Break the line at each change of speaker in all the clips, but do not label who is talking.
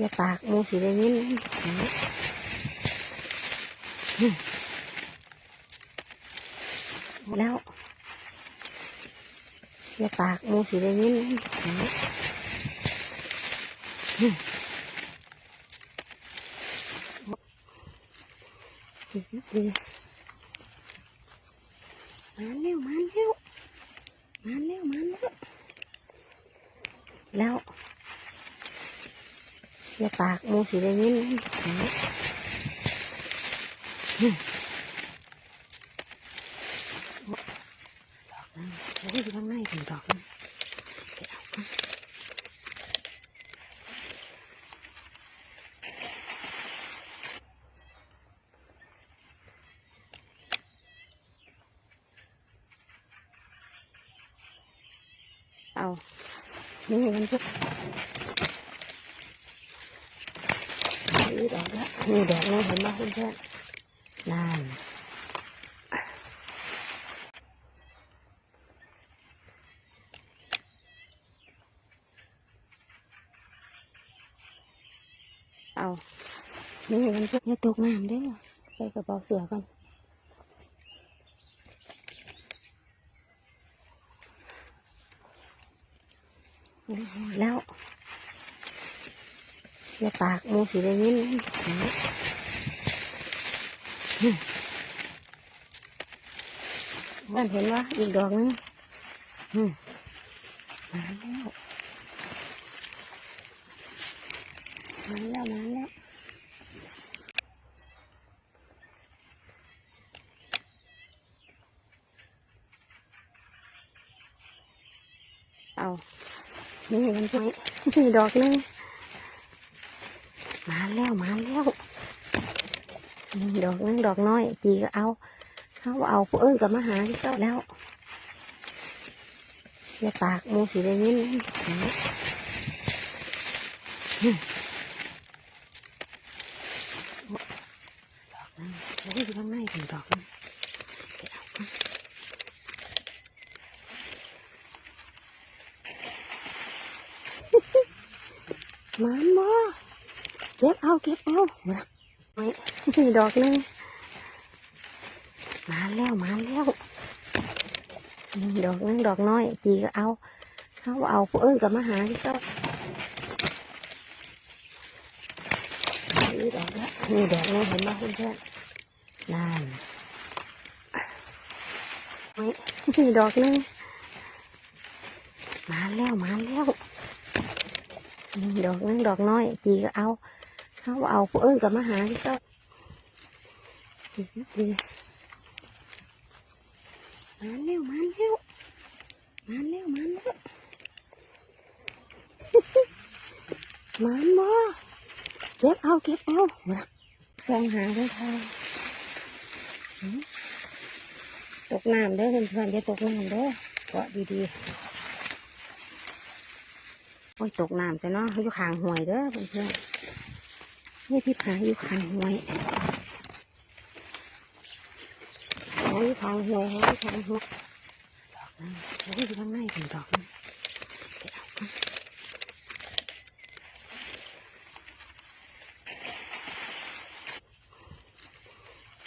อย่าปากมูสีได้ยินแล้วอย่าปากมูสีได้ยินดีมาเร็วมาเร็วมาเร็วมาเร็วแล้ว อย่าปากมูสีได้ยินดอกนั้นโอ้ยข้างในถึงดอกนั่นเอา นี่มันก็นี่ดอกละ นี่ดอกนี้เห็นไหมเพื่อนๆนั่นเอานี่มันพวกนี้ตกน้ำเด้ อย่าปากมูสีได้ยินนั่นเห็นว่าอีกดอกนึงมาแล้วมาแล้วมาแล้วเอานี่มันไปนี่ดอกนึง มาแล้วมาแล้วดอกนึงดอกน้อยจีก็เอาเขาเอาผู้เอิ้นกับมาหาที่เจ้าแล้วอย่าปากมูสีได้ยินดอกนั่งโอ้ยอยู่ข้างในถึงดอกนั้นไปเอาก่อนมันบ่ เก็บเอาเก็บเอาไม่นี่ดอกนึงมาแล้วมาแล้วนี่ดอกนึงดอกน้อยจีก็เอาเขาเอาเอิ้นกับมาหาที่เจ้านี่ดอกละนี่ดอกนึงเห็นไหมเพื่อนๆนั่นไม่นี่ดอกนึงมาแล้วมาแล้วนี่ดอกนึงดอกน้อยจีก็เอา เขาเอาผู้เอิ้นกับมาหาที่เจ้าดีมาเร็วมาเร็วมาเร็วมาเร็วมันบ่เก็บเอาเก็บเอาส่องหาด้วยค่ะตกน้ำเด้อเพื่อนๆอย่าตกน้ำเด้อเกาะดีๆโอ้ยตกน้ำแต่เนาะอยู่ข้างห่วยเด้อเพื่อนๆ นี่พี่ผายู่ข้างห้วยหอยทางห้วยหอยทางห้วดอกนั้นโอ้ยอยู่ข้างในถึงดอกนั้นไปเอาก่อน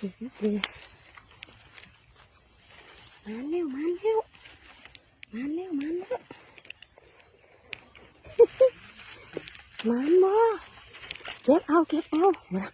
ดีมาเร็วมาเร็วมาเร็วมาเร็วมันบ่ เก็บเอาเก็บเอามา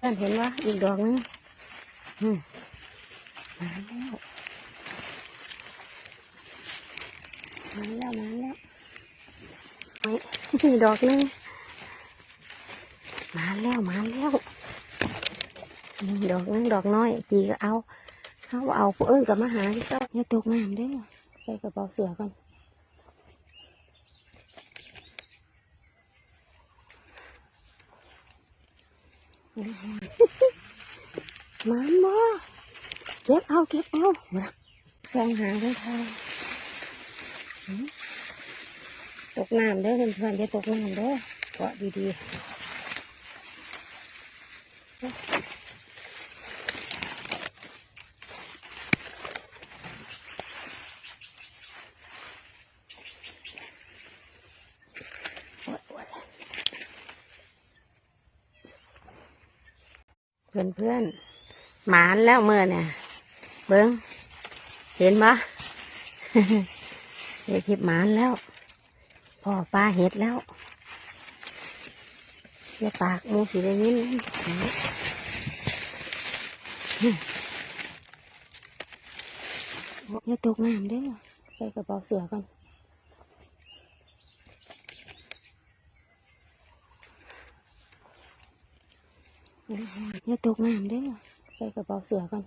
ท่านเห็นว่าอีกดอกนึงอืมมาแล้วมาแล้วมาแล้วไม่นี่ดอกนึงมาแล้วมาแล้วนี่ดอกนึงดอกน้อยจีก็เอา เขาเอาผู้เอิ้นกับมาหาที่เจ้าอย่าตกน้ำเด้อใส่กระเป๋าเสือก่อนมันบ่เก็บเอาเก็บเอาส่องหาด้วยค่ะตกน้ำเด้อเพื่อนๆอย่าตกน้ำเด้อเกาะดีๆ เพื่อนเพื่อนหมานแล้วเมื่อเนี่ยเบิ้งเห็นปะเห็ดทิพหมานแล้วพ่อปลาเห็ดแล้วอย่าปากมูสีได้ยินอย่าตกน้ำเด้อใส่กระเป๋าเสือก่อน อย่าตกน้ำเด้อใส่กระเป๋าเสือก่อน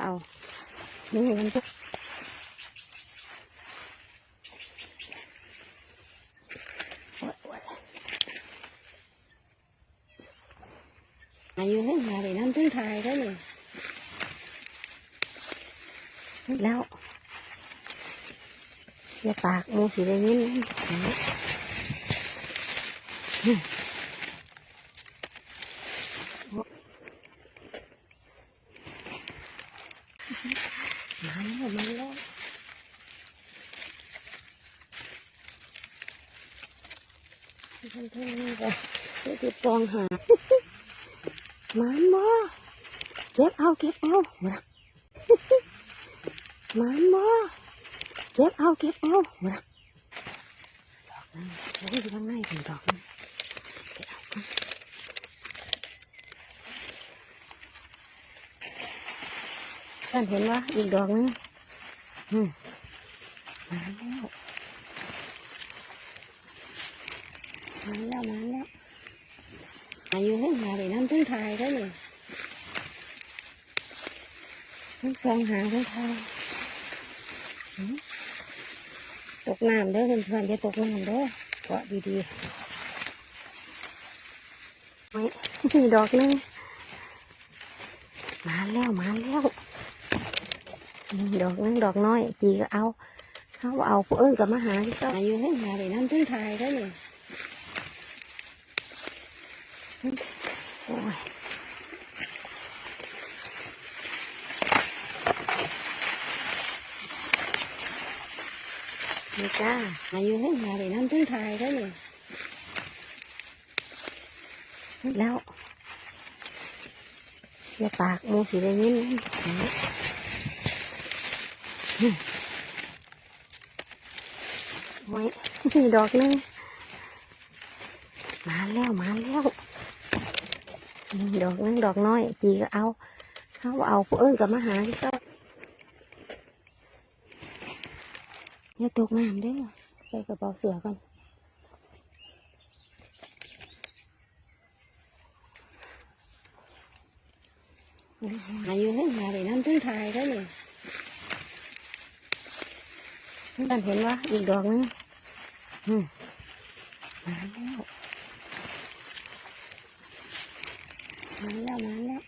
เอานี่มันจะโอ๊ยโอ๊ยอายุให้มาเลยน้ำตึ้งทายได้เลย แล้วอย่าปากมูสีได้ยินมาแล้วมาแล้วเพื่อนเพื่อนนี่ก็เดี๋ยวติดซองหามันบ่เก็บเอาเก็บเอา มามันบ่เก็บเอาเก็บเอามาดอกนึงโอ้ยอยู่ข้างในถึงดอกนึงเก็บเอาก่อนท่านเห็นว่าอีกดอกนึงอืมมาแล้วมาแล้วมาแล้วอายุให้มาเลยน้ำตึ้งทยได้เลยทั้งสองหางทั้งทย ตกน้ำเด้อเพื่อนๆอย่าตกน้ำเด้อเกาะดีๆไม่มีดอกหนึงมาแล้วมาแล้วนี่ดอกหนึงดอกน้อยจีก็เอาเขาเอาผู้เอิ้นกับมาหาที่เจ้าอายุให้มาเลยน้ำตึ้งทายได้เลยโอ้ย จ้าอายุให้มาเลยน้ำตึ้งทายได้เลยแล้วอย่าปากมูสีได้ยินโอ้ยมีดอกนึงมาแล้วมาแล้วดอกนึงดอกน้อยจีก็เอาเขาเอาเอิ้นกับมาหาที่เจ้า อย่าตกน้ำเด้อใส่กระเป๋าเสือก่อนอายุให้มาเลยน้ำตึ้งทายได้เลยท่านเห็นว่าอีกดอกนึงอืมมาแล้วมาแล้วมาแล้ว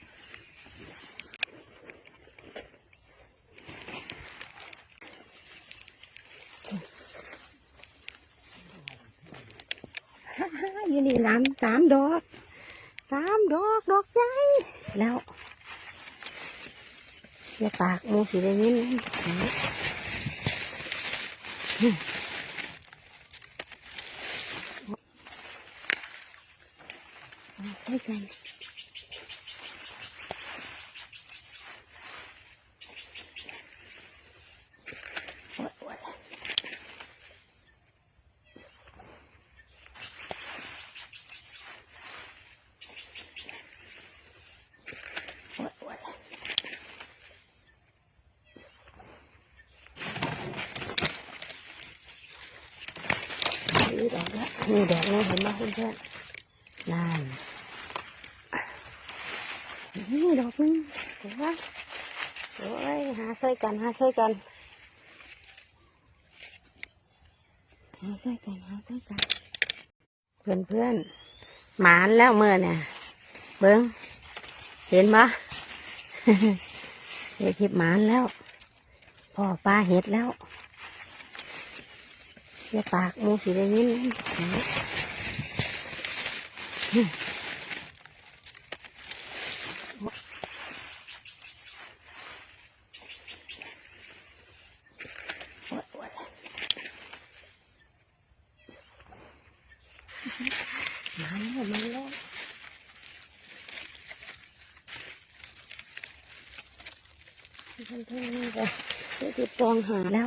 ฮ่าฮ่าามสามดอกสามดอกดอกใหญ่แล้วอย่าปากมูสีได้ยินมาใส่กันโอ๊ยโอ๊ยโอ๊ยโอ๊ยนี่ด อกละนี่ดอกนึงเห็นไหมเพื่อนๆนั่นนี่ดอกนึงเห็นไหมโอ้ยหาใส่กันหาใส่กันหาใส่กันหาใส่กัน เพื่อนเพื่อนๆหมานแล้วเมื่อเนี่ยเบิ้งเห็นปะเห็ดทิพหมานแล้วพ่อปลาเห็ดแล้ว อย่าปากมูสีได้นินมัาแล้วมันล้วมันเท่านี้ก็จะติดจองหาแล้ว